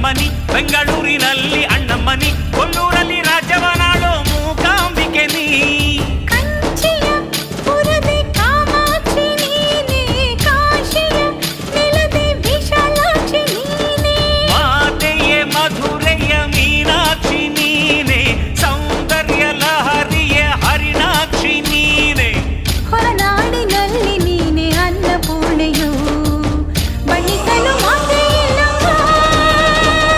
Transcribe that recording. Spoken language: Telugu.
రమ్మని బెంగళూరు